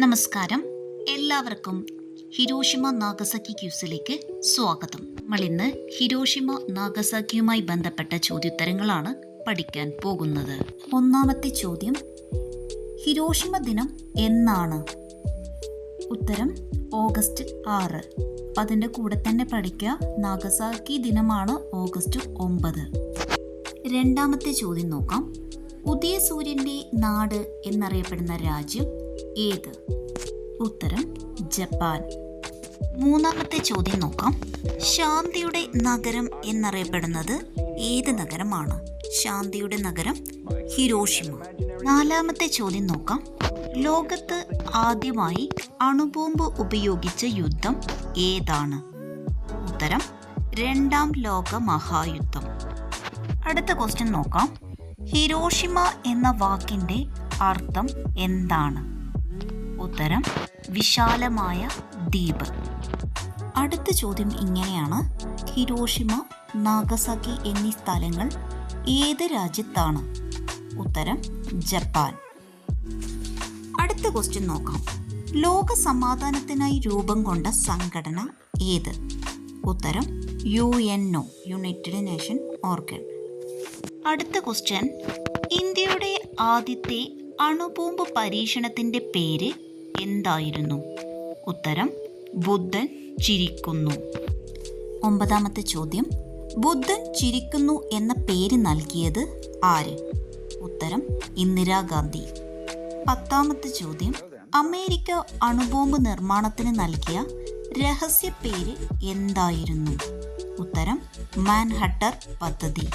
നമസ്കാരം. എല്ലാവർക്കും Hiroshima Nagasaki ക്യൂസിലേക്ക് സ്വാഗതം. നമ്മൾ ഇന്ന് ഹിരോഷിമ നാഗസാക്കിയുമായി ബന്ധപ്പെട്ട ചോദ്യോത്തരങ്ങളാണ് പഠിക്കാൻ പോകുന്നത്. ഒന്നാമത്തെ ചോദ്യം ഹിരോഷിമ ദിനം എന്നാണ്? ഉത്തരം ഓഗസ്റ്റ് ആറ്. അതിന്റെ കൂടെ തന്നെ പഠിക്കുക നാഗസാക്കി ദിനമാണ് ഓഗസ്റ്റ് ഒമ്പത്. രണ്ടാമത്തെ ചോദ്യം നോക്കാം. ഉദയസൂര്യന്റെ നാട് എന്നറിയപ്പെടുന്ന രാജ്യം ഏത്? ഉത്തരം ജപ്പാൻ. മൂന്നാമത്തെ ചോദ്യം നോക്കാം. ശാന്തിയുടെ നഗരം എന്നറിയപ്പെടുന്നത് ഏത് നഗരമാണ്? ശാന്തിയുടെ നഗരം ഹിരോഷിമ. നാലാമത്തെ ചോദ്യം നോക്കാം. ലോകത്ത് ആദ്യമായി അണുബോംബ് ഉപയോഗിച്ച യുദ്ധം ഏതാണ്? ഉത്തരം രണ്ടാം ലോക മഹായുദ്ധം. അടുത്ത ക്വസ്റ്റ്യൻ നോക്കാം. ഹിരോഷിമ എന്ന വാക്കിന്റെ അർത്ഥം എന്താണ്? ഉത്തരം വിശാലമായ ദ്വീപ്. അടുത്ത ചോദ്യം ഇങ്ങനെയാണ്. ഹിരോഷിമ നാഗസാക്കി എന്നീ സ്ഥലങ്ങൾ ഏത് രാജ്യത്താണ്? ഉത്തരം ജപ്പാൻ. അടുത്ത ക്വസ്റ്റ്യൻ നോക്കാം. ലോക സമാധാനത്തിനായി രൂപം കൊണ്ട സംഘടന ഏത്? ഉത്തരം U N O united nation organ അടുത്ത ക്വസ്റ്റ്യൻ ഇന്ത്യയുടെ ആദ്യത്തെ അണുബോംബ് പരീക്ഷണത്തിന്റെ പേര് എന്തായിരുന്നു? ഉത്തരം ബുദ്ധൻ ചിരിക്കുന്നു. ഒമ്പതാമത്തെ ചോദ്യം ബുദ്ധൻ ചിരിക്കുന്നു എന്ന പേര് നൽകിയത് ആര്? ഉത്തരം ഇന്ദിരാഗാന്ധി. പത്താമത്തെ ചോദ്യം അമേരിക്ക അണുബോംബ് നിർമ്മാണത്തിന് നൽകിയ രഹസ്യ പേര് എന്തായിരുന്നു? ഉത്തരം മാൻഹട്ടർ പദ്ധതി.